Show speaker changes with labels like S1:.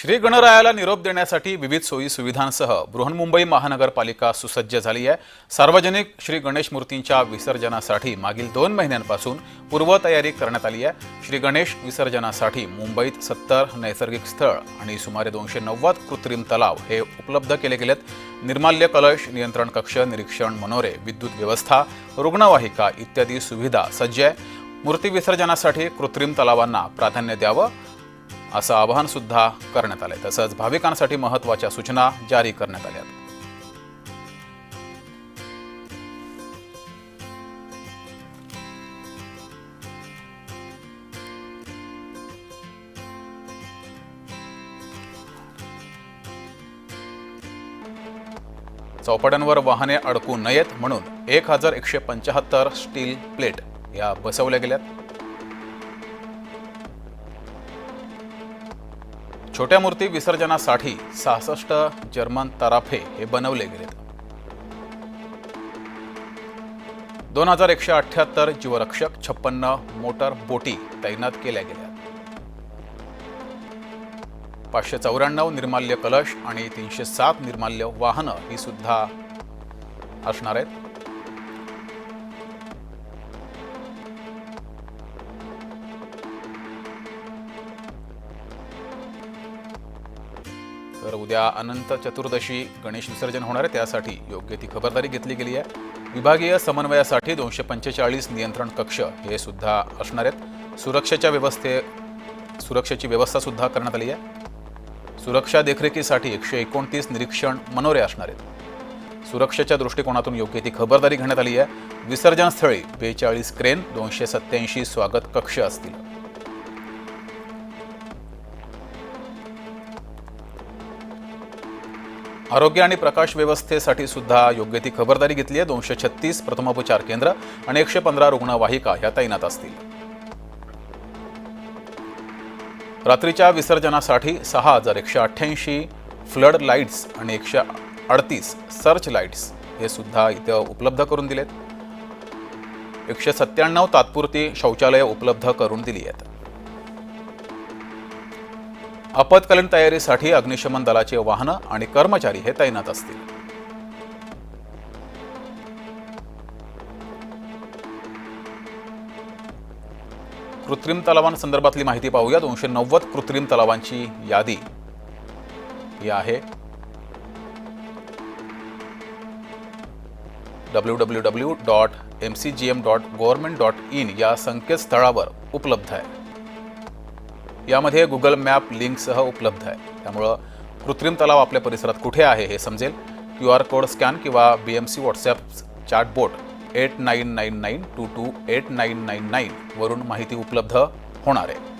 S1: श्री गणरायाला निरोप देण्यासाठी विविध सोयी सुविधांसह बृहन्मुंबई महानगरपालिका सुसज्ज झाली आहे. सार्वजनिक श्री गणेश मूर्तींच्या विसर्जनासाठी मागील दोन महिन्यांपासून पूर्वतयारी करण्यात आली आहे. श्री गणेश विसर्जनासाठी मुंबईत सत्तर नैसर्गिक स्थळ आणि सुमारे दोनशे नव्वद कृत्रिम तलाव हे उपलब्ध केले गेलेत. निर्माल्य कलश नियंत्रण कक्ष निरीक्षण मनोरे विद्युत व्यवस्था रुग्णवाहिका इत्यादी सुविधा सज्ज आहे. मूर्ती विसर्जनासाठी कृत्रिम तलावांना प्राधान्य द्यावं असं आवाहन सुद्धा करण्यात आलंय. तसंच भाविकांसाठी महत्त्वाच्या सूचना जारी करण्यात आल्या चौपाट्यांवर वाहने अडकू नयेत म्हणून एक हजार एकशे पंच्याहत्तर स्टील प्लेट या बसवल्या गेल्यात. छोट्या मूर्ती विसर्जनासाठी सहासष्ट जर्मन तराफे हे बनवले गेलेत. दोन हजार एकशे अठ्ठ्याहत्तर जीवरक्षक छप्पन्न मोटर बोटी तैनात केल्या गेल्या. पाचशे चौऱ्याण्णव निर्माल्य कलश आणि तीनशे सात निर्माल्य वाहनं ही सुद्धा असणार आहेत. तर उद्या अनंत चतुर्दशी गणेश विसर्जन होणार आहे. त्यासाठी योग्य ती खबरदारी घेतली गेली आहे. विभागीय समन्वयासाठी दोनशे पंचेचाळीस नियंत्रण कक्ष हे सुद्धा असणार आहेत. सुरक्षेच्या व्यवस्थे सुरक्षेची व्यवस्था सुद्धा करण्यात आली आहे. सुरक्षा देखरेखीसाठी एकशे एकोणतीस निरीक्षण मनोरे असणार आहेत. सुरक्षेच्या दृष्टिकोनातून योग्य ती खबरदारी घेण्यात आली आहे. विसर्जनस्थळी बेचाळीस क्रेन दोनशे सत्याऐंशी स्वागत कक्ष असतील. आरोग्य आणि प्रकाश व्यवस्थेसाठी सुद्धा योग्य ती खबरदारी घेतली आहे. दोनशे छत्तीस प्रथमोपचार केंद्र आणि एकशे पंधरा रुग्णवाहिका ह्या तैनात असतील. रात्रीच्या विसर्जनासाठी सहा हजार एकशे अठ्ठ्याऐंशी फ्लड लाईट्स आणि एकशे अडतीस सर्च लाईट्स हे सुद्धा इथं उपलब्ध करून दिलेत. एकशे सत्त्याण्णव तात्पुरती शौचालयं उपलब्ध करून दिली आहेत. आपत्कालीन तयारीसाठी अग्निशमन दलाचे वाहनं आणि कर्मचारी हे तैनात असतील. कृत्रिम तलावांसंदर्भातली माहिती पाहूया. दोनशे नव्वद कृत्रिम तलावांची यादी. ही आहे. W W W dot M C G M dot government dot in या संकेतस्थळावर उपलब्ध आहे. यामध्ये गुगल मॅप लिंकसह उपलब्ध आहे. त्यामुळं कृत्रिम तलाव आपल्या परिसरात कुठे आहे हे समजेल. क्यू आर कोड स्कॅन किंवा B M C WhatsApp chatbot eight nine nine nine two two eight nine nine nine वरून माहिती उपलब्ध होणार आहे.